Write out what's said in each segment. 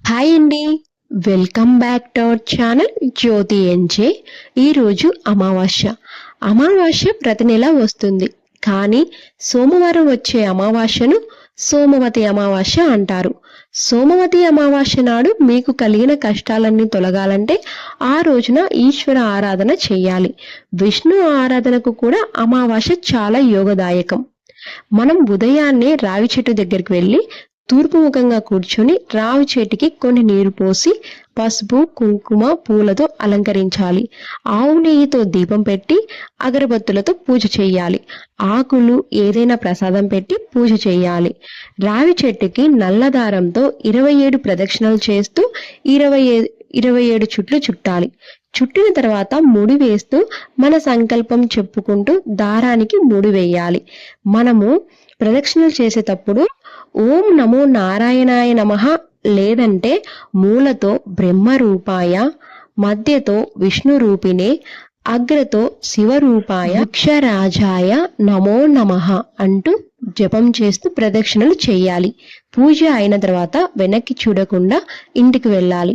Hi అండి. Welcome back to our channel Jyothi NJ. ఈరోజు అమావాస్య. అమావాస్య ప్రతి నెల వస్తుంది. కానీ సోమవారం వచ్చే అమావాస్యను సోమవతి అమావాస్య అంటారు. సోమవతి అమావాస్య నాడు మీకు కలిగిన కష్టాలన్నీ తొలగాలంటే ఆ రోజున ఈశ్వర ఆరాధన చేయాలి. విష్ణు ఆరాధనకు కూడా అమావాస్య చాలా యోగదాయకం. మనం ఉదయాన్నే రావి చెట్టు దగ్గరికి వెళ్ళి తూర్పు ముఖంగా కూర్చొని రావి చెట్టుకి కొన్ని నీరు పోసి పసుపు కుంకుమ పూలతో అలంకరించాలి. ఆవు నెయ్యితో దీపం పెట్టి అగరబత్తులతో పూజ చేయాలి. ఆకులు ఏదైనా ప్రసాదం పెట్టి పూజ చేయాలి. రావి చెట్టుకి నల్ల దారంతో ఇరవై ఏడు ప్రదక్షిణలు చేస్తూ ఇరవై ఏ- ఇరవై ఏడు చుట్లు చుట్టాలి. చుట్టిన తర్వాత ముడి వేస్తూ మన సంకల్పం చెప్పుకుంటూ దారానికి ముడి వేయాలి. మనము ప్రదక్షిణలు చేసేటప్పుడు ఓం నమో నారాయణాయ నమః. లేదంటే మూలతో బ్రహ్మ రూపాయ మధ్యతో విష్ణు రూపిణే అగ్రతో శివరూపాయ అక్షరాజాయ నమో నమః అంటూ జపం చేస్తూ ప్రదక్షిణలు చేయాలి. పూజ అయిన తర్వాత వెనక్కి చూడకుండా ఇంటికి వెళ్ళాలి.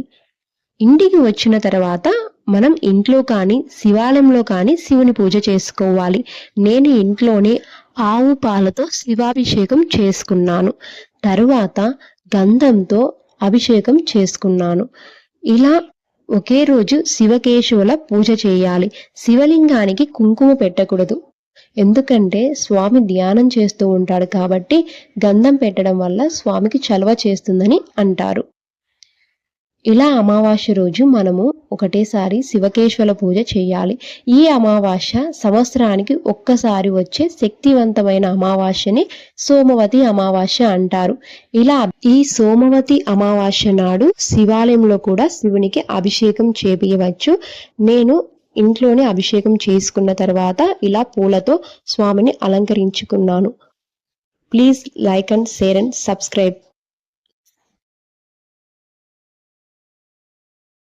ఇంటికి వచ్చిన తర్వాత మనం ఇంట్లో కానీ శివాలయంలో కానీ శివుని పూజ చేసుకోవాలి. నేను ఇంట్లోనే ఆవు పాలతో శివాభిషేకం చేసుకున్నాను. తరువాత గంధంతో అభిషేకం చేసుకున్నాను. ఇలా ఒకే రోజు శివకేశవుల పూజ చేయాలి. శివలింగానికి కుంకుమ పెట్టకూడదు. ఎందుకంటే స్వామి ధ్యానం చేస్తూ ఉంటాడు కాబట్టి గంధం పెట్టడం వల్ల స్వామికి చలవ చేస్తుందని అంటారు. ఇలా అమావాస్య రోజు మనము ఒకటేసారి శివకేశ్వర పూజ చేయాలి. ఈ అమావాస్య సంవత్సరానికి ఒక్కసారి వచ్చే శక్తివంతమైన అమావాస్యని సోమవతి అమావాస్య అంటారు. ఇలా ఈ సోమవతి అమావాస్య నాడు శివాలయంలో కూడా శివునికి అభిషేకం చేపించవచ్చు నేను ఇంట్లోనే అభిషేకం చేసుకున్న తర్వాత ఇలా పూలతో స్వామిని అలంకరించుకున్నాను. Please like and share and subscribe.